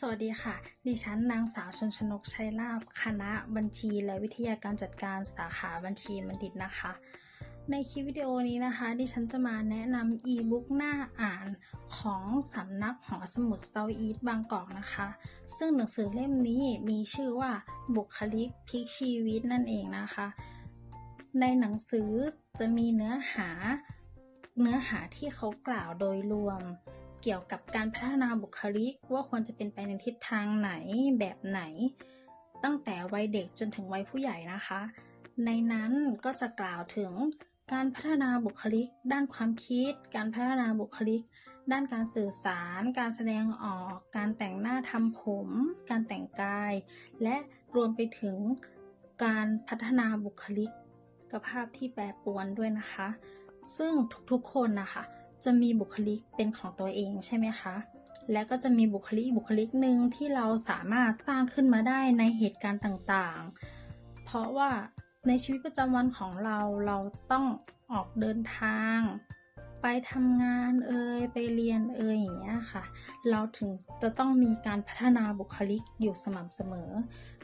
สวัสดีค่ะ ดิฉันนางสาวชนชนกชัยลาภคณะบัญชีและวิทยาการจัดการสาขาบัญชีบัณฑิตนะคะ ในคลิปวิดีโอนี้นะคะ ดิฉันจะมาแนะนำอีบุ๊กหน้าอ่านของสำนักหอสมุดเซาอีทบางกอกนะคะ ซึ่งหนังสือเล่มนี้มีชื่อว่าบุคลิกพลิกชีวิตนั่นเองนะคะ ในหนังสือจะมีเนื้อหาเนื้อหาที่เขากล่าวโดยรวม เกี่ยวกับการพัฒนาบุคลิก ว่าควรจะเป็นไปในทิศทางไหนแบบไหน ตั้งแต่วัยเด็กจนถึงวัยผู้ใหญ่นะคะ ในนั้นก็จะกล่าวถึงการพัฒนาบุคลิก ด้านความคิด การพัฒนาบุคลิก ด้านการสื่อสาร การแสดงออก การแต่งหน้าทำผม การแต่งกาย และรวมไปถึงการพัฒนาบุคลิกภาพที่แปรปรวนด้วยนะคะ ซึ่งทุกๆคนนะคะ จะมีบุคลิกเป็นของตัวเองใช่ไหมคะ และก็จะมีบุคลิกบุคลิกหนึ่งที่เราสามารถสร้างขึ้นมาได้ในเหตุการณ์ต่างๆ เพราะว่าในชีวิตประจำวันของเราเราต้องออกเดินทาง ไปทำงานเอ่ยไปเรียนเอ่ยอย่างเงี้ยค่ะ เราถึงจะต้องมีการพัฒนาบุคลิกอยู่สม่ำเสมอ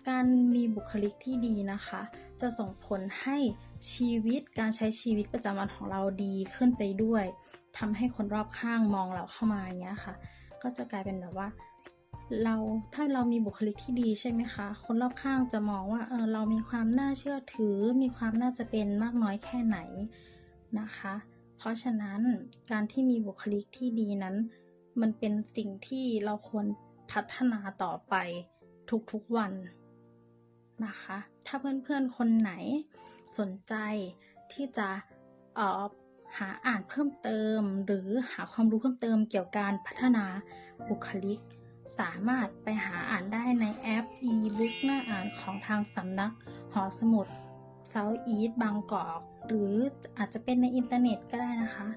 การมีบุคลิกที่ดีนะคะ จะส่งผลให้ชีวิตการใช้ชีวิตประจำวันของเราดีขึ้นไปด้วยทำให้คนรอบข้างมองเราเข้ามาอย่างเงี้ยค่ะ ก็จะกลายเป็นแบบว่าเราถ้าเรามีบุคลิกที่ดีใช่ไหมคะ คนรอบข้างจะมองว่าเออเรามีความน่าเชื่อถือ มีความน่าจะเป็นมากน้อยแค่ไหนนะคะ เพราะฉะนั้นการที่มีบุคลิกที่ดีนั้น มันเป็นสิ่งที่เราควรพัฒนาต่อไปทุกๆวันนะคะ ถ้าเพื่อนๆคนไหนสนใจที่จะเอ่อหาอ่านเพิ่มเติม หรือหาความรู้เพิ่มเติมเกี่ยวกับการพัฒนาบุคลิก สามารถไปหาอ่านได้ในแอป e-book หน้าอ่านของทางสำนักหอสมุด South East บางกอกหรืออาจจะเป็นในอินเทอร์เน็ตก็ได้นะคะ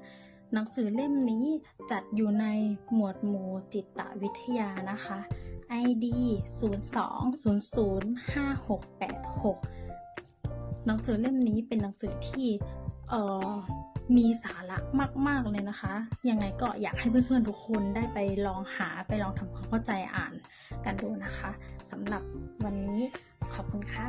หนังสือเล่มนี้จัดอยู่ในหมวดหมู่จิตวิทยานะคะ ID 02-05686 หนังสือเล่มนี้เป็นหนังสือที่เอ่อมีสาระมาก ๆ เลยนะคะ ยังไงก็อยากให้เพื่อน ๆ ทุกคนได้ไปลองหาไปลองทำความเข้าใจอ่านกันดูนะคะสำหรับวันนี้ขอบคุณค่ะ